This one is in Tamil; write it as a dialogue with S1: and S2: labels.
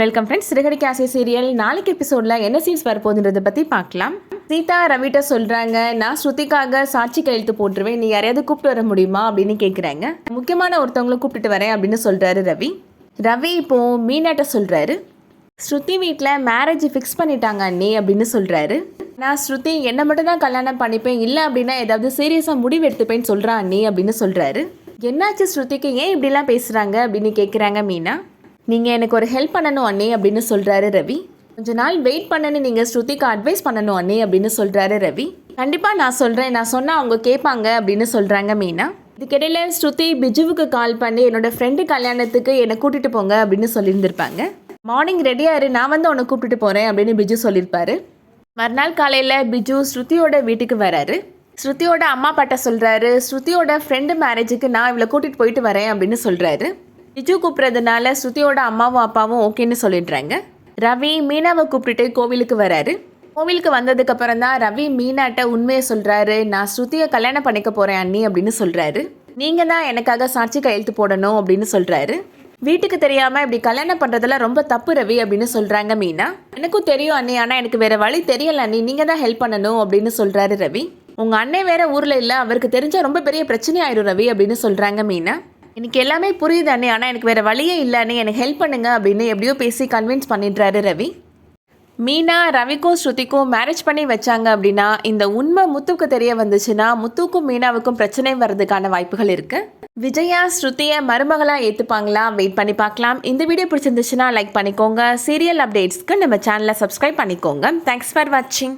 S1: வெல்கம் ஃப்ரெண்ட்ஸ் சிறுகடி கேசி சீரியல் நாளைக்கு எபிசோடில் என்ன சீன்ஸ் வரப்போகுதுன்றதை பற்றி பார்க்கலாம். சீதா ரவிட்ட சொல்கிறாங்க நான் ஸ்ருதிக்காக சாட்சி கையெழுத்து போட்டுருவேன். நீ யாரையாவது கூப்பிட்டு வர முடியுமா? அப்படின்னு கேட்குறாங்க முக்கியமான ஒருத்தவங்கள கூப்பிட்டுட்டு வரேன் அப்படின்னு சொல்கிறாரு ரவி. ரவி இப்போ மீனாட்ட சொல்கிறாரு ஸ்ருதி வீட்டில் மேரேஜ் ஃபிக்ஸ் பண்ணிட்டாங்க அண்ணி அப்படின்னு சொல்கிறாரு நான் ஸ்ருதி என்னை மட்டும் தான் கல்யாணம் பண்ணிப்பேன். இல்லை அப்படின்னா ஏதாவது சீரியஸாக முடிவு எடுத்துப்பேன்னு சொல்கிறான் அண்ணி அப்படின்னு சொல்கிறாரு என்னாச்சு ஸ்ருதிக்கு? ஏன் இப்படிலாம் பேசுகிறாங்க அப்படின்னு கேட்குறாங்க மீனா. நீங்கள் எனக்கு ஒரு ஹெல்ப் பண்ணணும் அண்ணே அப்படின்னு சொல்கிறாரு ரவி. கொஞ்ச நாள் வெயிட் பண்ணனு நீங்கள் ஸ்ருதிக்கு அட்வைஸ் பண்ணணும் அண்ணே அப்படின்னு சொல்கிறாரு ரவி. கண்டிப்பாக நான் சொல்கிறேன் நான் சொன்னால் அவங்க கேட்பாங்க அப்படின்னு சொல்கிறாங்க மீனா. இதுக்கிடையில ஸ்ருதி பிஜுவுக்கு கால் பண்ணி என்னோட ஃப்ரெண்டு கல்யாணத்துக்கு என்னை கூட்டிகிட்டு போங்க அப்படின்னு சொல்லியிருந்திருப்பாங்க. மார்னிங் ரெடியாக இரு. நான் வந்து உன்னை கூப்பிட்டுட்டு போகிறேன் அப்படின்னு பிஜு சொல்லியிருப்பாரு. மறுநாள் காலையில் பிஜு ஸ்ருதியோட வீட்டுக்கு வராரு. ஸ்ருதியோட அம்மா பாட்ட சொல்கிறாரு ஸ்ருதியோட ஃப்ரெண்டு மேரேஜுக்கு நான் இவளை கூட்டிகிட்டு போயிட்டு வரேன் அப்படின்னு சொல்கிறாரு பிஜு கூப்பிட்றதுனால ஸ்ருதியோட அம்மாவும் அப்பாவும் ஓகேன்னு சொல்லிடுறாங்க. ரவி மீனாவை கூப்பிட்டுட்டு கோவிலுக்கு வராரு. கோவிலுக்கு வந்ததுக்கு அப்புறம் தான் ரவி மீனாட்ட உண்மையை சொல்கிறாரு நான் ஸ்ருதியை கல்யாணம் பண்ணிக்க போகிறேன் அண்ணி அப்படின்னு சொல்கிறாரு நீங்கள் தான் எனக்காக சாட்சி கையெழுத்து போடணும் அப்படின்னு சொல்கிறாரு வீட்டுக்கு தெரியாமல் இப்படி கல்யாணம் பண்ணுறதெல்லாம் ரொம்ப தப்பு ரவி அப்படின்னு சொல்கிறாங்க மீனா. எனக்கும் தெரியும் அண்ணி ஆனால் எனக்கு வேறு வழி தெரியல அண்ணி. நீங்கள் தான் ஹெல்ப் பண்ணணும் அப்படின்னு சொல்கிறாரு ரவி. உங்கள் அண்ணன் வேற ஊரில் இல்லை. அவருக்கு தெரிஞ்சால் ரொம்ப பெரிய பிரச்சனை ஆயிரும் ரவி அப்படின்னு சொல்கிறாங்க மீனா. எனக்கு எல்லாமே புரியுது அண்ணே ஆனால் எனக்கு வேறு வழியே இல்லை அண்ணே எனக்கு ஹெல்ப் பண்ணுங்க அப்படின்னு எப்படியோ பேசி கன்வின்ஸ் பண்ணிடுறாரு ரவி. மீனா ரவிக்கும் ஸ்ருதிக்கும் மேரேஜ் பண்ணி வச்சாங்க அப்படின்னா இந்த உண்மை முத்துக்கு தெரிய வந்துச்சுன்னா முத்துக்கும் மீனாவுக்கும் பிரச்சனை வர்றதுக்கான வாய்ப்புகள் இருக்குது விஜயா ஸ்ருதியை மருமகளாக ஏற்றுப்பாங்களா வெயிட் பண்ணி பார்க்கலாம். இந்த வீடியோ பிடிச்சிருந்துச்சுன்னா லைக் பண்ணிக்கோங்க. சீரியல் அப்டேட்ஸ்க்கு நம்ம சேனலை சப்ஸ்கிரைப் பண்ணிக்கோங்க. தேங்க்ஸ் ஃபார் வாட்சிங்